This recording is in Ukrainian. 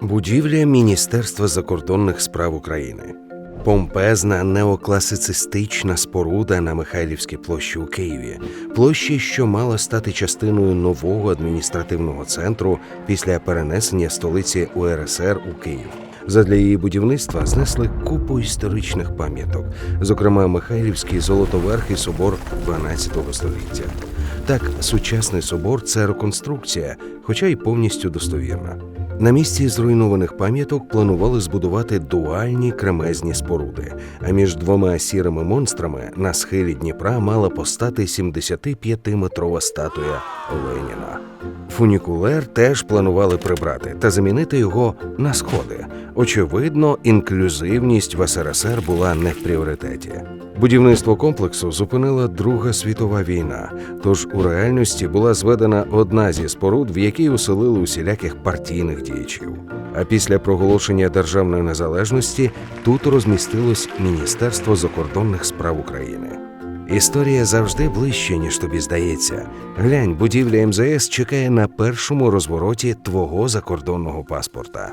Будівля Міністерства закордонних справ України. Помпезна неокласицистична споруда на Михайлівській площі у Києві, площі, що мала стати частиною нового адміністративного центру після перенесення столиці УРСР у Київ. Задля її будівництва знесли купу історичних пам'яток, зокрема Михайлівський золотоверхий собор 12 століття. Так, сучасний собор це реконструкція, хоча й повністю достовірна. На місці зруйнованих пам'яток планували збудувати дуальні кремезні споруди, а між двома сірими монстрами на схилі Дніпра мала постати 75-метрова статуя Леніна. Фунікулер теж планували прибрати та замінити його на сходи. Очевидно, інклюзивність в СРСР була не в пріоритеті. Будівництво комплексу зупинила Друга світова війна, тож у реальності була зведена одна зі споруд, в якій оселили усіляких партійних діячів. А після проголошення державної незалежності тут розмістилось Міністерство закордонних справ України. Історія завжди ближче, ніж тобі здається. Глянь, будівля МЗС чекає на першому розвороті твого закордонного паспорта.